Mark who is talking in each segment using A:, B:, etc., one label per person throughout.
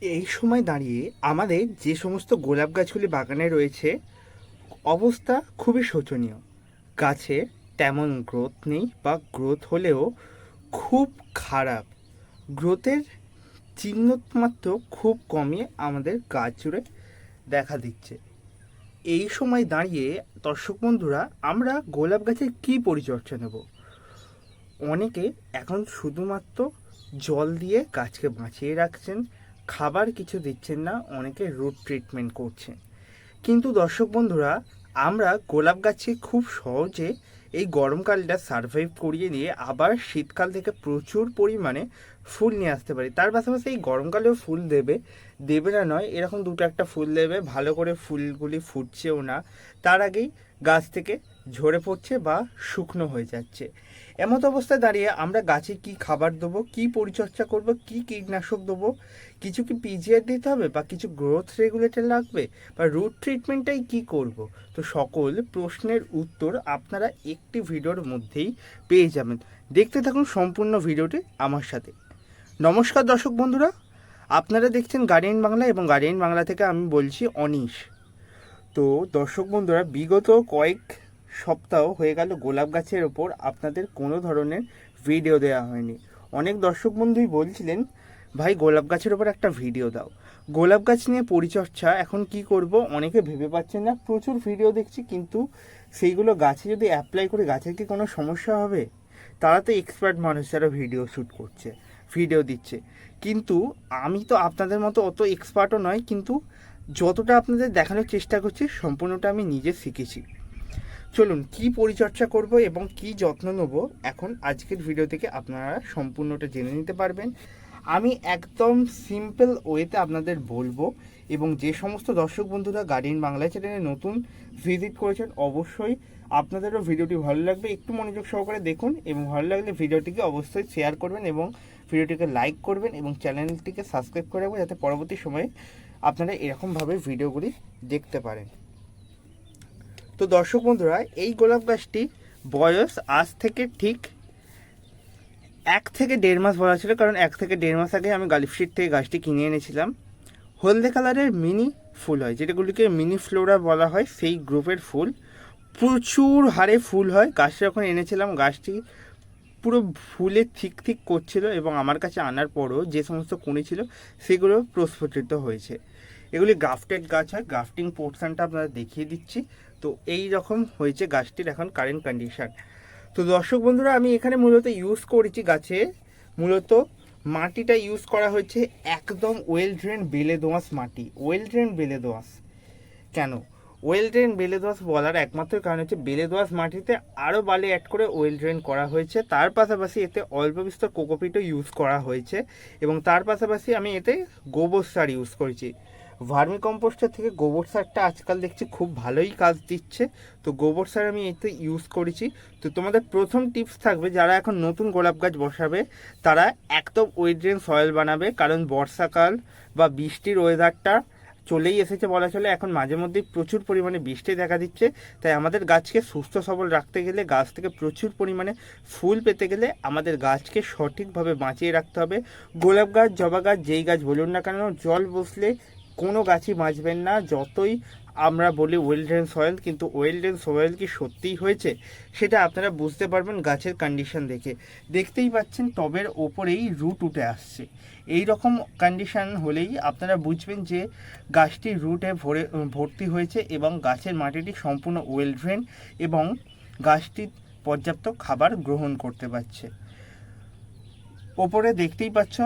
A: এই সময় দাঁড়িয়ে আমাদের যে সমস্ত গোলাপ গাছগুলি বাগানে রয়েছে, অবস্থা খুবই শোচনীয়। গাছে তেমন গ্রোথ নেই বা গ্রোথ হলেও খুব খারাপ। গ্রোথের চিহ্ন মাত্র খুব কমই আমাদের গাছ জুড়ে দেখা দিচ্ছে। এই সময় দাঁড়িয়ে দর্শক বন্ধুরা, আমরা গোলাপ গাছের কী পরিচর্যা নেব? অনেকে এখন শুধুমাত্র জল দিয়ে গাছকে বাঁচিয়ে রাখছেন খাবার কিছু দিচ্ছেন না, অনেকে রুট ট্রিটমেন্ট করছে কিন্তু দর্শক বন্ধুরা, আমরা গোলাপ গাছে খুব সহজে এই গরমকালটা সার্ভাইভ করিয়ে নিয়ে আবার শীতকাল থেকে প্রচুর পরিমাণে ফুল নিয়ে আসতে পারি। তার পাশাপাশি এই গরমকালেও ফুল দেবে। দেবে না নয়, এরকম দুটো একটা ফুল দেবে, ভালো করে ফুলগুলি ফুটছেও না। তার আগেই গাছ থেকে ঝরে পড়ছে বা শুকনো হয়ে যাচ্ছে। এমত অবস্থায় দাঁড়িয়ে আমরা গাছে কি খাবার দেবো, কি পরিচর্যা করব, কি কীটনাশক দেবো, কিছু কি পিজিআর দিতে হবে বা কিছু গ্রোথ রেগুলেটর লাগবে বা রুট ট্রিটমেন্টটাই কি করব? তো সকল প্রশ্নের উত্তর আপনারা একটি ভিডিওর মধ্যেই পেয়ে যাবেন। দেখতে থাকুন সম্পূর্ণ ভিডিওটি আমার সাথে। নমস্কার দর্শক বন্ধুরা, আপনারা দেখছেন গার্ডিয়ান বাংলা এবং গার্ডিয়ান বাংলা থেকে আমি বলছি অনিশ। তো দর্শক বন্ধুরা, বিগত কয়েক সপ্তাহ হয়ে গেল গোলাপ গাছের ওপর আপনাদের কোনো ধরনের ভিডিও দেওয়া হয়নি। অনেক দর্শক বন্ধুই বলছিলেন, ভাই, গোলাপ গাছের ওপর একটা ভিডিও দাও। গোলাপ গাছ নিয়ে পরিচর্যা এখন কি করব? অনেকে ভেবে পাচ্ছেন না, প্রচুর ভিডিও দেখছি, কিন্তু সেইগুলো গাছে যদি অ্যাপ্লাই করে গাছের কি কোনো সমস্যা হবে? তারা তো এক্সপার্ট মানুষ, যারা ভিডিও শ্যুট করছে ভিডিও দিচ্ছে। কিন্তু আমি তো আপনাদের মতো অত এক্সপার্টও নয়, কিন্তু যতটা আপনাদের দেখানোর চেষ্টা করছি, সম্পূর্ণটা আমি নিজে শিখেছি। চলুন, কি পরিচর্যা করব এবং কি যত্ন নেব? এখন আজকের ভিডিও থেকে আপনারা সম্পূর্ণটা জেনে নিতে পারবেন। আমি একদম সিম্পল ওয়েতে আপনাদের বলব এবং যে সমস্ত দর্শক বন্ধুরা গার্ডিয়ান বাংলা চ্যানেলে নতুন ভিজিট করেছেন, অবশ্যই আপনাদেরও ভিডিওটি ভালো লাগবে। একটু মনোযোগ সহকারে দেখুন এবং ভালো লাগলে ভিডিওটিকে অবশ্যই শেয়ার করবেন এবং ভিডিওটিকে লাইক করবেন এবং চ্যানেলটিকে সাবস্ক্রাইব করে রাখবেন যাতে পরবর্তী সময়ে আপনারা এরকমভাবে ভিডিওগুলি দেখতে পারেন। তো দর্শক বন্ধুরা, এই গোলাপ গাছটি বয়স আজ থেকে ঠিক এক থেকে দেড় মাস বলা ছিল, কারণ এক থেকে দেড় মাস আগে আমি গালিফ স্ট্রিট থেকে গাছটি কিনে এনেছিলাম। হলদে কালারের মিনি ফুল হয়, যেটাগুলিকে মিনি ফ্লোরা বলা হয়, সেই গ্রুপের ফুল। প্রচুর হারে ফুল হয়, গাছটা যখন এনেছিলাম, গাছটি পুরো ফুলে ঠিক থিক করছিল এবং আমার কাছে আনার পরও যে সমস্ত কুঁড়ি ছিল, সেগুলো প্রস্ফুটিত হয়েছে। এগুলি গ্রাফটেড গাছ হয়, গ্রাফটিং পোর্শনটা আপনারা দেখিয়ে দিচ্ছি। তো এই রকম হয়েছে গাছটির এখন কারেন্ট কন্ডিশন তো দর্শক বন্ধুরা, আমি এখানে মূলত ইউজ করেছি গাছে। মূলত মাটিটা ইউজ করা হয়েছে একদম ওয়েল ড্রেন বেলে দোঁয়াশ মাটি। ওয়েল ড্রেন বেলে দোঁয়াশ কেন? ওয়েল ড্রেন বেলে দোঁয়াশ বলার একমাত্র কারণ হচ্ছে বেলে দোঁয়াশ মাটিতে আরও বালি অ্যাড করে ওয়েল ড্রেন করা হয়েছে। তার পাশাপাশি এতে অল্প বিস্তর কোকোপিটও ইউজ করা হয়েছে এবং তার পাশাপাশি আমি এতে গোবর সার ইউজ করেছি। ভার্মি কম্পোস্টার থেকে গোবর সারটা আজকাল দেখছি খুব ভালোই কাজ দিচ্ছে। তো গোবর সার আমি এতে ইউজ করেছি। তো তোমাদের প্রথম টিপস থাকবে, যারা এখন নতুন গোলাপ গাছ বসাবে, তারা একদম ওয়েড্রেন সয়েল বানাবে। কারণ বর্ষাকাল বা বৃষ্টির ওয়েদারটা চলেই এসেছে বলা চলে। এখন মাঝে মধ্যেই প্রচুর পরিমাণে বৃষ্টি দেখা দিচ্ছে। তাই আমাদের গাছকে সুস্থ সবল রাখতে গেলে, গাছ থেকে প্রচুর পরিমাণে ফুল পেতে গেলে আমাদের গাছকে সঠিকভাবে বাঁচিয়ে রাখতে হবে। গোলাপ গাছ, জবা গাছ, যেই গাছ বলুন না কেন, জল বসলে কোনো গাছই বাঁচবেন না, যতই আমরা বলি ওয়েল ড্রেন সয়েল কিন্তু ওয়েল ড্রেন সয়েল কি সত্যিই হয়েছে? সেটা আপনারা বুঝতে পারবেন গাছের কন্ডিশন দেখে। দেখতেই পাচ্ছেন টবের ওপরেই রুট উঠে আসছে। এই রকম কন্ডিশন হলেই আপনারা বুঝবেন যে গাছটি রুটে ভরে, ভর্তি হয়েছে এবং গাছের মাটিটি সম্পূর্ণ ওয়েল ড্রেন এবং গাছটি পর্যাপ্ত খাবার গ্রহণ করতে পারছে। ওপরে দেখতেই পাচ্ছ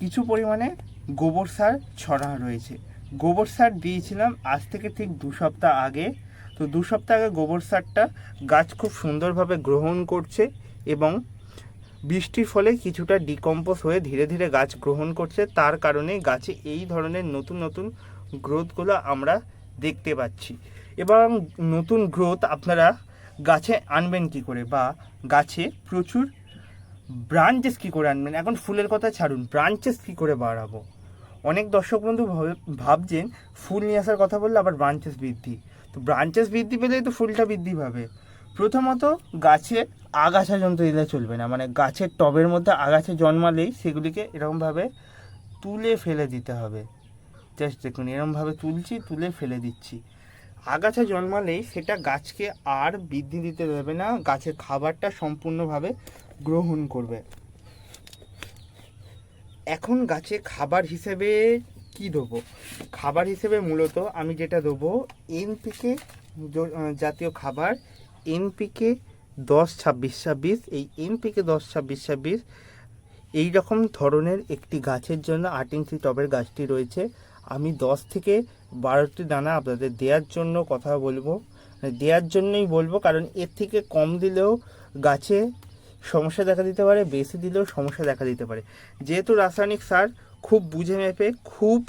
A: কিছু পরিমাণে গোবর সার ছড়া রয়েছে। গোবর সার দিয়েছিলাম আজ থেকে ঠিক দু সপ্তাহ আগে। তো দু সপ্তাহ আগে গোবর সারটা গাছ খুব সুন্দরভাবে গ্রহণ করছে এবং বৃষ্টির ফলে কিছুটা ডিকম্পোজ হয়ে ধীরে ধীরে গাছ গ্রহণ করছে। তার কারণে গাছে এই ধরনের নতুন নতুন গ্রোথগুলো আমরা দেখতে পাচ্ছি। এবং নতুন গ্রোথ আপনারা গাছে আনবেন কি করে? বা গাছে প্রচুর ব্রাঞ্চেস কী করে আনবেন? এখন ফুলের কথা ছাড়ুন ব্রাঞ্চেস কী করে বাড়াবো? অনেক দর্শক বন্ধু ভাবে- ভাবছেন ফুল নিয়ে আসার কথা বললে আবার ব্রাঞ্চেস বৃদ্ধি। তো ব্রাঞ্চেস বৃদ্ধি পেলেই তো ফুলটা বৃদ্ধি পাবে। প্রথমত গাছে আগাছা জন্ত্র দিলে চলবে না। মানে গাছের টবের মধ্যে আগাছা জন্মালেই সেগুলিকে এরকমভাবে তুলে ফেলে দিতে হবে। জাস্ট দেখুন এরমভাবে তুলছি, তুলে ফেলে দিচ্ছি। আগাছা জন্মালেই সেটা গাছকে আর বৃদ্ধি দিতে দেবে না, গাছের খাবারটা সম্পূর্ণভাবে গ্রহণ করবে। এখন গাছে খাবার হিসেবে কি দেবো? খাবার হিসেবে মূলত আমি যেটা দেবো, এনপিকে জাতীয় খাবার, এনপিকে দশ ছাব্বিশ ছাব্বিশ, এই এনপিকে দশ ছাব্বিশ ছাব্বিশ, এই রকম ধরনের একটি গাছের জন্য আট ইঞ্চি টবের গাছটি রয়েছে। আমি দশ থেকে বারোটি দানা আপনাদের দেওয়ার জন্য কথা বলব। দেওয়ার জন্যই বলব, কারণ এর থেকে কম দিলেও গাছে সমস্যা দেখা দিতে পারে বেশি দিলেও সমস্যা দেখা দিতে পারে। যেহেতু রাসায়নিক সার খুব বুঝে মেপে, খুব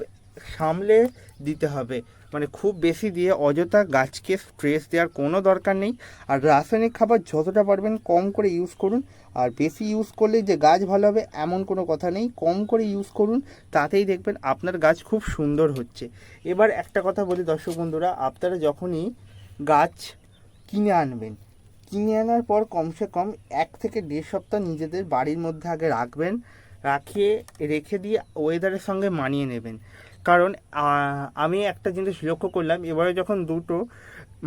A: সামলে দিতে হবে। মানে খুব বেশি দিয়ে অযথা গাছকে স্ট্রেস দেওয়ার কোনো দরকার নেই। আর রাসায়নিক খাবার যতটা পারবেন কম করে ইউজ করুন। আর বেশি ইউজ করলে যে গাছ ভালো হবে এমন কোনো কথা নেই। কম করে ইউজ করুন, তাতেই দেখবেন আপনার গাছ খুব সুন্দর হচ্ছে। এবার একটা কথা বলি দর্শক বন্ধুরা, আপনারা যখনই গাছ কিনে আনবেন কিনে আনার পর কমসে কম এক থেকে দেড় সপ্তাহ নিজেদের বাড়ির মধ্যে আগে রাখবেন, রাখিয়ে রেখে দিয়ে ওয়েদারের সঙ্গে মানিয়ে নেবেন। কারণ আমি একটা জিনিস লক্ষ্য করলাম, এবারে যখন দুটো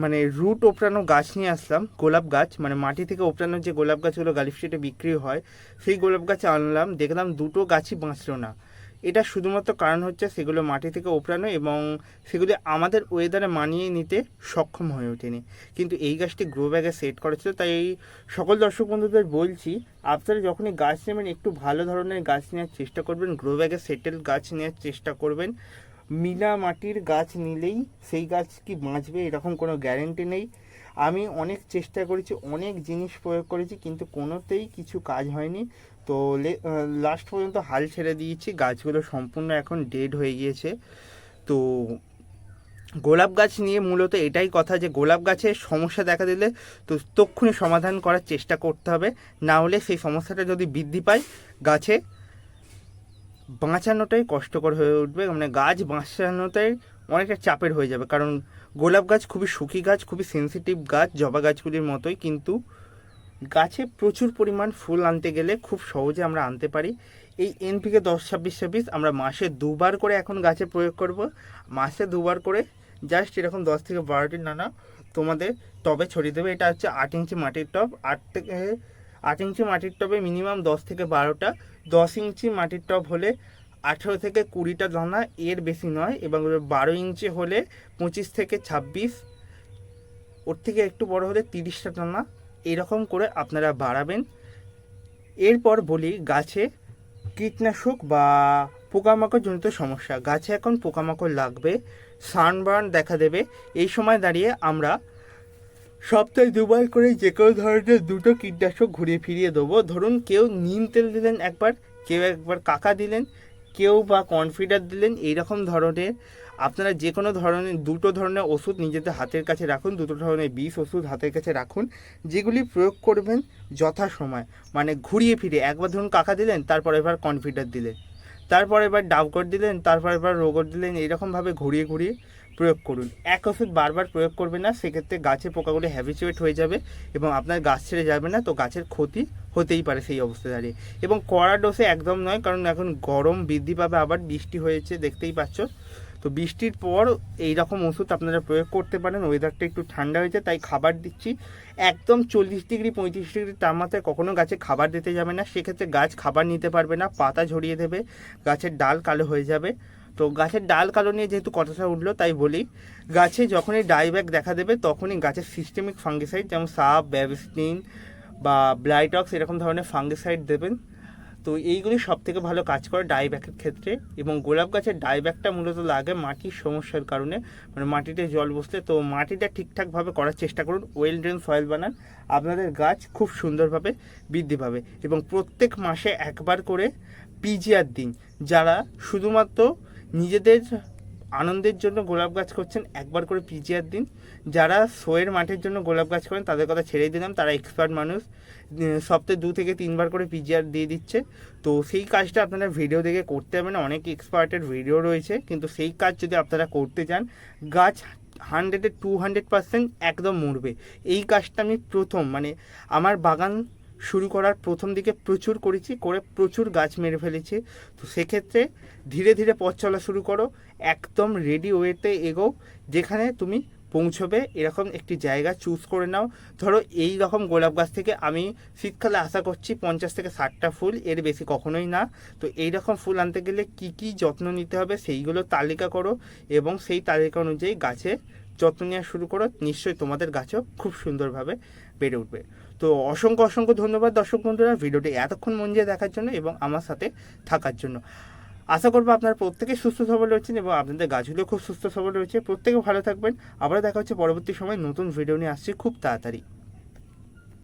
A: মানে রুট ওপড়ানো গাছ নিয়ে আসলাম, গোলাপ গাছ মানে মাটি থেকে ওপড়ানো যে গোলাপ গাছগুলো গালিফ স্ট্রিটে বিক্রি হয়, সেই গোলাপ গাছ আনলাম, দেখলাম দুটো গাছই বাঁচলো না। এটা শুধুমাত্র কারণ হচ্ছে সেগুলো মাটি থেকে ওপড়ানো এবং সেগুলি আমাদের ওয়েদারে মানিয়ে নিতে সক্ষম হয়ে ওঠেনি। কিন্তু এই গাছটি গ্রো ব্যাগে সেট করা ছিল, তাই এই সকল দর্শক বন্ধুদের বলছি, আপনারা যখনই গাছ নেবেন, একটু ভালো ধরনের গাছ নেওয়ার চেষ্টা করবেন গ্রো ব্যাগে সেটেল গাছ নেওয়ার চেষ্টা করবেন। মিলা মাটির গাছ নিলেই সেই গাছ কি বাঁচবে এরকম কোনো গ্যারেন্টি নেই। আমি অনেক চেষ্টা করেছি, অনেক জিনিস প্রয়োগ করেছি, কিন্তু কোনোতেই কিছু কাজ হয়নি। তো লাস্ট পর্যন্ত হাল ছেড়ে দিয়েছি। গাছগুলো সম্পূর্ণ এখন ডেড হয়ে গিয়েছে। তো গোলাপ গাছ নিয়ে মূলত এটাই কথা যে গোলাপ গাছের সমস্যা দেখা দিলে তো তক্ষুনি সমাধান করার চেষ্টা করতে হবে। না হলে সেই সমস্যাটা যদি বৃদ্ধি পায়, গাছে বাঁচানোটাই কষ্টকর হয়ে উঠবে। মানে গাছ বাঁচানোটাই অনেকটা চাপের হয়ে যাবে। কারণ গোলাপ গাছ খুবই সুখী গাছ, খুবই সেনসিটিভ গাছ, জবা গাছগুলির মতোই। কিন্তু গাছে প্রচুর পরিমাণ ফুল আনতে গেলে খুব সহজে আমরা আনতে পারি। এই এনপিকে দশ, ছাব্বিশ ছাব্বিশ আমরা মাসে দুবার করে এখন গাছে প্রয়োগ করব। মাসে দুবার করে জাস্ট এরকম দশ থেকে বারোটি নানা তোমাদের টবে ছড়িয়ে দেবে। এটা হচ্ছে আট ইঞ্চি মাটির টব। আট থেকে, আট ইঞ্চি মাটির টবে মিনিমাম দশ থেকে বারোটা। দশ ইঞ্চি মাটির টব হলে আঠেরো থেকে কুড়িটা দানা এর বেশি নয় এবং বারো ইঞ্চি হলে পঁচিশ থেকে ছাব্বিশ। ওর থেকে একটু বড় হলে তিরিশটা দানা এরকম করে আপনারা বাড়াবেন। এরপর বলি গাছে কীটনাশক বা পোকামাকড় জনিত সমস্যা। গাছে এখন পোকামাকড় লাগবে, সানবার্ন দেখা দেবে। এই সময় দাঁড়িয়ে আমরা সপ্তাহে দুবার করে যে কোনো ধরনের দুটো কীটনাশক ঘুরিয়ে ফিরিয়ে দেবো। ধরুন কেউ নিম তেল দিলেন একবার, কেউ একবার কাকা দিলেন, কেউ বা কনফিডার দিলেন, এইরকম ধরনের আপনারা যে কোনো ধরনের, দুটো ধরনের ওষুধ নিজেদের হাতের কাছে রাখুন, দুটো ধরনের বিষ ওষুধ হাতের কাছে রাখুন, যেগুলি প্রয়োগ করবেন যথাসময়। মানে ঘুরিয়ে ফিরে একবার ধরুন কাকা দিলেন, তারপর এবার কনফিডার দিলেন, তারপর এবার ডাবকর দিলেন, তারপর এবার রোগর দিলেন, এইরকমভাবে ঘুরিয়ে ঘুরিয়ে প্রয়োগ করুন। এক ওষুধ বারবার প্রয়োগ করবেন না, সেক্ষেত্রে গাছের পোকাগুলো হ্যাবিচুয়েট হয়ে যাবে এবং আপনার গাছ ছেড়ে যাবে না, তো গাছের ক্ষতি হতেই পারে সেই অবস্থা দাঁড়িয়ে। এবং কড়া ডোসে একদম নয়, কারণ এখন গরম বৃদ্ধি পাবে, আবার বৃষ্টি হয়েছে, দেখতেই পাচ্ছ। তো বৃষ্টির পর এই রকম ওষুধ আপনারা প্রয়োগ করতে পারেন। ওয়েদারটা একটু ঠান্ডা হয়েছে, তাই খাবার দিচ্ছি। একদম চল্লিশ ডিগ্রি, পঁয়ত্রিশ ডিগ্রি তাপমাত্রায় কখনো গাছে খাবার দিতে যাবে না। সেক্ষেত্রে গাছ খাবার নিতে পারবে না, পাতা ঝরিয়ে দেবে, গাছের ডাল কালো হয়ে যাবে। তো গাছের ডাল কালো নিয়ে যেহেতু কথাটা উঠল, তাই বলি, গাছে যখনই ডাইব্যাক দেখা দেবে, তখনই গাছের সিস্টেমিক ফাঙ্গিসাইড যেমন সাপ ব্যাবিস্টিন বা ব্লাইটক্স এরকম ধরনের ফাঙ্গিসাইড দেবেন। তো এইগুলি সব থেকে ভালো কাজ করে ডাইব্যাকের ক্ষেত্রে এবং গোলাপ গাছের ডাইব্যাকটা মূলত লাগে মাটির সমস্যার কারণে। মানে মাটিতে জল বসলে তো মাটিটা ঠিকঠাকভাবে করার চেষ্টা করুন ওয়েল ড্রেন সয়েল বানান, আপনাদের গাছ খুব সুন্দরভাবে বৃদ্ধি পাবে এবং প্রত্যেক মাসে একবার করে পিজিআর দিন, যারা শুধুমাত্র নিজেদের আনন্দের জন্য গোলাপ গাছ করছেন, একবার করে পিজিআর দিন। যারা শোয়ের মাঠের জন্য গোলাপ গাছ করেন, তাদের কথা ছেড়ে দিলাম তারা এক্সপার্ট মানুষ। সপ্তাহে দু থেকে তিনবার করে পিজিআর দিয়ে দিচ্ছে। তো সেই কাজটা আপনারা ভিডিও দেখে করতে হবে না অনেক এক্সপার্টের ভিডিও রয়েছে, কিন্তু সেই কাজ যদি আপনারা করতে চান, গাছ হান্ড্রেডে টু হান্ড্রেড পার্সেন্ট একদম মরবে। এই কাজটা আমি প্রথম মানে আমার বাগান শুরু করার প্রথম দিকে প্রচুর করেছি, করে প্রচুর গাছ মেরে ফেলেছি। তো সেক্ষেত্রে ধীরে ধীরে পথ চলা শুরু করো, একদম রেডি ওয়েতে এগোও, যেখানে তুমি পৌঁছবে, এরকম একটি জায়গা চুজ করে নাও। ধরো এই রকম গোলাপ গাছ থেকে আমি শীতকালে আশা করছি পঞ্চাশ থেকে ষাটটা ফুল, এর বেশি কখনোই না। তো এই রকম ফুল আনতে গেলে কি কি যত্ন নিতে হবে সেইগুলো তালিকা করো এবং সেই তালিকা অনুযায়ী গাছে যত্ন নেওয়া শুরু করো। নিশ্চয়ই তোমাদের গাছও খুব সুন্দরভাবে বেড়ে উঠবে। তো অসংখ্য অসংখ্য ধন্যবাদ দর্শক বন্ধুরা ভিডিওটি এতক্ষণ মন দিয়ে দেখার জন্য এবং আমার সাথে থাকার জন্য। আশা করব আপনারা প্রত্যেকে সুস্থ সবল রয়েছেন এবং আপনাদের গাছগুলো খুব সুস্থ সবল রয়েছে। প্রত্যেকে ভালো থাকবেন। আবার দেখা হচ্ছে পরবর্তী সময় নতুন ভিডিও নিয়ে আসছি খুব তাড়াতাড়ি।